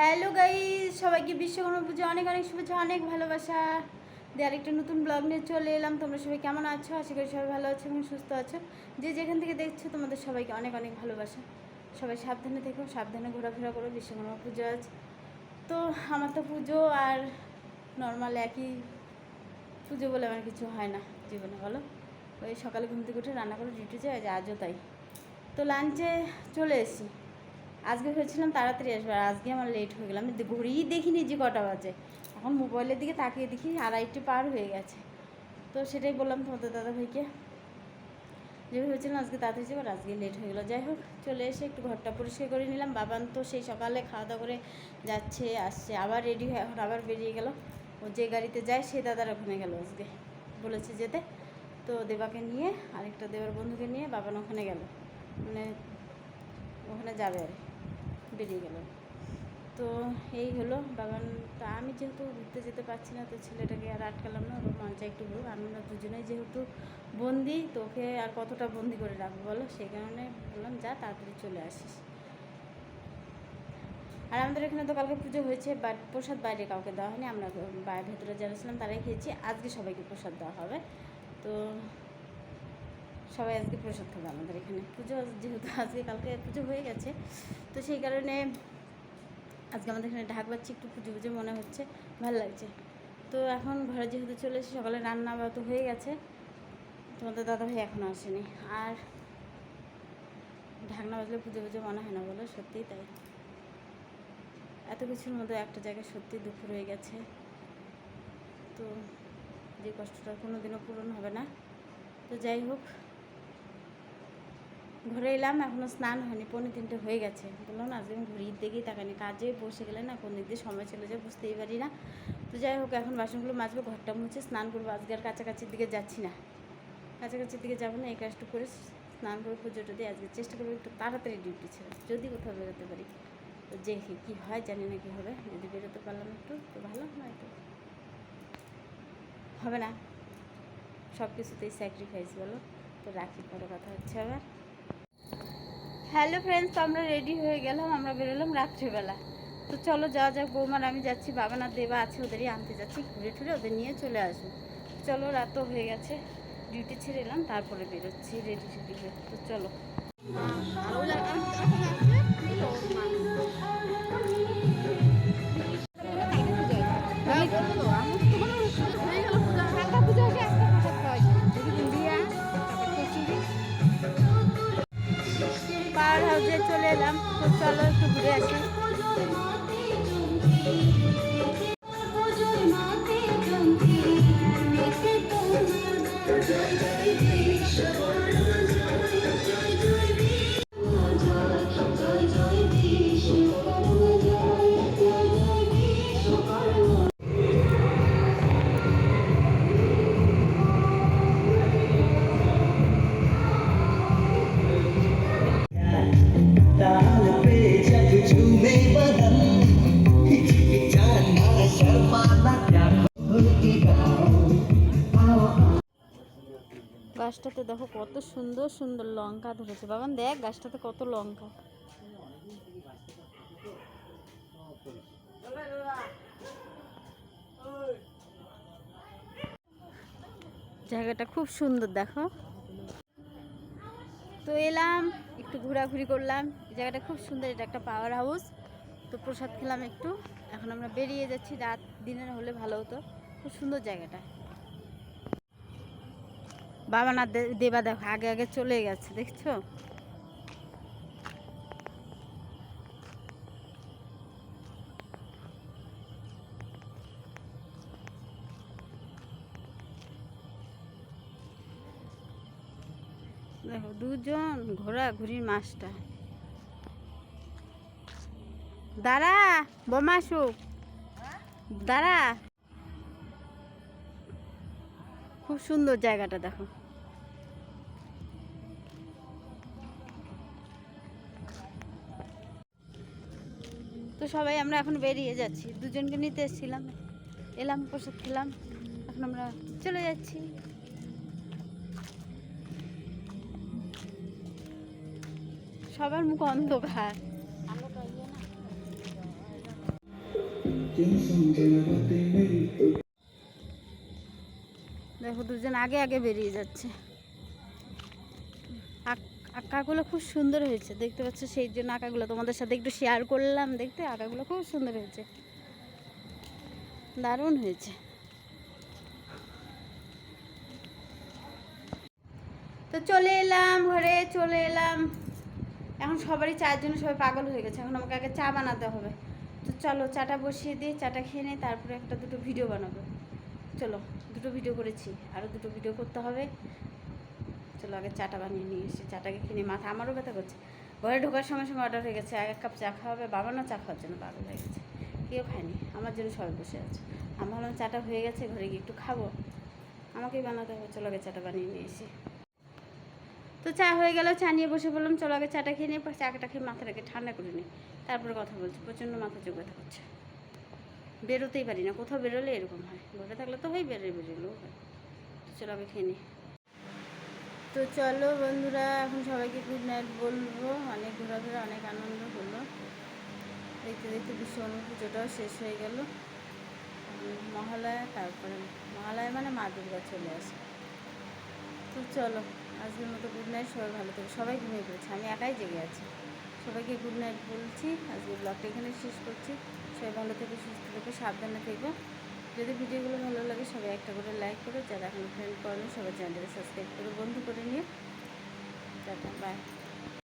Hello guy সবাইকে বিশ্বকর্মা পুজো অনেক অনেক শুভেচ্ছা, অনেক ভালোবাসা। দিয়ে আরেকটা নতুন ব্লগ নিয়ে চলে এলাম। তোমরা সবাই কেমন আছো? আশা করি সবাই ভালো আছো এবং সুস্থ আছো। যে যেখান থেকে দেখছ, তোমাদের সবাইকে অনেক অনেক ভালোবাসা। সবাই সাবধানে থেকো, সাবধানে ঘোরাফেরা করো, বিশ্বকর্মা পুজো আজ। তো আমার তো পুজো আর নর্মাল একই পুজো বলে আমার কিছু হয় না জীবনে, বলো? ওই সকালে ঘুম থেকে উঠে রান্না করে ডিউটি যায় আজও তাই। তো লাঞ্চে চলে এসেছি। আজকে ভেবেছিলাম তাড়াতাড়ি আসবে, আর আজকে আমার লেট হয়ে গেলাম আমি ঘড়িই দেখিনি যে কটা বাজে। এখন মোবাইলের দিকে তাকিয়ে দেখি আড়াইটে পার হয়ে গেছে। তো সেটাই বললাম তোমাদের দাদা ভাইকে যে ভেবেছিলাম আজকে তাড়াতাড়ি যাব, আর আজকে লেট হয়ে গেলো। যাই হোক, চলে এসে একটু ঘরটা পরিষ্কার করে নিলাম। বাবান তো সেই সকালে খাওয়া দাওয়া করে যাচ্ছে, আসছে, আবার রেডি হয়ে এখন আবার বেরিয়ে গেল। ও যে গাড়িতে যায়, সে দাদার ওখানে গেল আজকে। বলেছে যেতে। তো দেবাকে নিয়ে আরেকটা দেবার বন্ধুকে নিয়ে বাবান ওখানে গেল। মানে ওখানে যাবে আর কি। বেরিয়ে গেল। তো এই হলো বাগান। তা আমি যেহেতু ঘুরতে যেতে পারছি না, তো ছেলেটাকে আর আটকালাম না, ওর চাই একটু ঘুরুক আমরা দুজনেই যেহেতু বন্দি, তো ওকে আর কতটা বন্দি করে রাখব বলো? সেই কারণে বললাম, যা, তাড়াতাড়ি চলে আসিস। আর আমাদের এখানে তো কালকে পুজো হয়েছে, বাট প্রসাদ বাইরে কাউকে দেওয়া হয়নি। আমরা ভেতরে যারা ছিলাম, তারাই খেয়েছি। আজকে সবাইকে প্রসাদ দেওয়া হবে। তো সবাই আজকে প্রসাদ খাবে আমাদের এখানে। পুজো যেহেতু আজকে, কালকে পুজো হয়ে গেছে, তো সেই কারণে আজকে আমাদের এখানে ঢাক বাচ্চি একটু পুজো পুজো মনে হচ্ছে, ভালো লাগছে। তো এখন ঘরে যেহেতু চলে এসে সকালে রান্না বা তো হয়ে গেছে, তোমাদের দাদা ভাই এখনও আসেনি। আর ঢাকনা বাজলে পুজো পুজো মনে হয় না বলো? সত্যিই তাই। এত কিছুর মধ্যে একটা জায়গায় সত্যি দুঃখ রয়ে গেছে। তো যে কষ্টটা কোনো দিনও পূরণ হবে না। তো যাই হোক ঘরে এলাম এখনও স্নান হয়নি, পৌনে তিনটে হয়ে গেছে। বললাম, না, আজকে আমি ঘুরিয়ে দিকেই তাকানি কাজে বসে গেলে না কোন দিক দিয়ে সময় চলে যায়, বুঝতেই পারি না। তো যাই হোক, এখন বাসনগুলো মাজবো, ঘরটা মুছে স্নান করব। আজকে আর কাছাকাছির দিকে যাচ্ছি না। কাছাকাছির দিকে যাব না, এই কাজটু করে স্নান করে পুজোটা দিয়ে আজকে চেষ্টা করব একটু তাড়াতাড়ি ডিউটি ছেড়ে, যদি কোথাও বেরোতে পারি। তো দেখি কী হয়, জানি না কী হবে, যদি বেরোতে পারলাম একটু, তো ভালো নয় তো। হবে না। সব কিছুতেই স্যাক্রিফাইস বলো, তো রাখি, পরে কথা হচ্ছে আবার। হ্যালো ফ্রেন্ডস, তো আমরা রেডি হয়ে গেলাম, আমরা বেরোলাম রাত্রিবেলা। তো চলো যাওয়া যাক, বৌমার, আমি যাচ্ছি বাবানা দেবা আছে, ওদেরই আনতে যাচ্ছি, ঘুরে ঠুরে ওদের নিয়ে চলে আসব। চলো রাতও হয়ে গেছে ডিউটি ছেড়ে এলাম, তারপরে বেরোচ্ছি রেডি রেডি হয়ে। তো চলো। হাউসে চলে এলাম তো চলো একটু ঘুরে আসি। গাছটাতে দেখো কত সুন্দর সুন্দর লঙ্কা ধরেছে। বাবান দেখ গাছটাতে কত লঙ্কা। জায়গাটা খুব সুন্দর দেখো। তো এলাম, একটু ঘোরাঘুরি করলাম। জায়গাটা খুব সুন্দর, এটা একটা পাওয়ার হাউস তো প্রসাদ খেলাম একটু। এখন আমরা বেরিয়ে যাচ্ছি, রাত দিনের হলে ভালো হতো। খুব সুন্দর জায়গাটা। বাবা না দেবা দেখো, আগে আগে চলে গেছে, দেখছ? দেখো, দুজন ঘোরা ঘুরির মাছটা দাঁড়া, বোমা আসুক। দাঁড়া। খুব সুন্দর জায়গাটা, দেখো। তো সবাই, আমরা এখন বেরিয়ে যাচ্ছি। দুজনকে নিতে এসেছিলাম। এলাম, প্রসাদ খেলাম। এখন আমরা চলে যাচ্ছি। সবার মুখ অন্ধকার। দেখো, দুজন আগে আগে বেরিয়ে যাচ্ছে। আক- আঁকাগুলো খুব সুন্দর হয়েছে, দেখতে পাচ্ছ? সেই জন্য আঁকাগুলো তোমাদের সাথে একটু শেয়ার করলাম দেখতে, আঁকাগুলো খুব সুন্দর হয়েছে। দারুণ হয়েছে। তো চলে এলাম ঘরে, চলে এলাম। এখন সবারই চায়ের জন্য সবাই পাগল হয়ে গেছে, এখন আমাকে আগে চা বানাতে হবে। তো চলো, চাটা বসিয়ে দিয়ে চাটা খেয়ে নিই, তারপরে একটা দুটো ভিডিও বানাবো। চলো। দুটো ভিডিও করেছি আরও দুটো ভিডিও করতে হবে। চলো আগে চাটা বানিয়ে নিয়ে এসে চাটাকে কিনে মাথা আমারও ব্যথা করছে। ঘরে ঢোকার সময় সময় অর্ডার হয়ে গেছে, এক কাপ চা খাওয়াবে বাবানও চা খাওয়ার জন্য পাগল হয়ে গেছে। কেউ খায়নি, আমার জন্য সবাই বসে আছে। আমি ভাবলাম চাটা হয়ে গেছে, ঘরে গিয়ে একটু খাব। আমাকেই বানাতে হবে, চলো আগে চাটা বানিয়ে নিয়ে এসে। তো চা হয়ে গেল, চা নিয়ে বসে বললাম চলো আগে চাটা খেয়ে নিয়ে চাটা খেয়ে মাথাটাকে ঠান্ডা করে নিই। তারপরে কথা বলছি, প্রচণ্ড মাথা চোখ ব্যথা করছে। বেরোতেই পারি না। কোথাও বেরোলে এরকম হয়। ঘরে থাকলে তো হয় বেরোয় বেরোলেও হয়। চলো আগে খেয়ে তো চলো বন্ধুরা, এখন সবাইকে গুড নাইট বলব। অনেক ঘোরাফেরা অনেক আনন্দ হলো। দেখতে দেখতে বিশ্বকর্মা পুজোটাও শেষ হয়ে গেল। মহালয়া, তারপরে মহালয়া মানে মা দুর্গা চলে আসে। তো চলো, আজকের মতো গুড নাইট সবাই ভালো থেকো। সবাই ঘুমিয়ে পড়েছে, আমি একাই জেগে আছি। সবাইকে গুড নাইট বলছি। আজকে ব্লগটা এখানে শেষ করছি। সবাই ভালো থেকে, সুস্থ থেকে, সাবধানে থেকো। যদি ভিডিওগুলো ভালো লাগে, সবাই একটা করে লাইক করে। যারা এখন ফ্রেন্ড করেন, সবাই চ্যানেলটাকে সাবস্ক্রাইব করে, বন্ধু করে নিয়ে টাটা বাই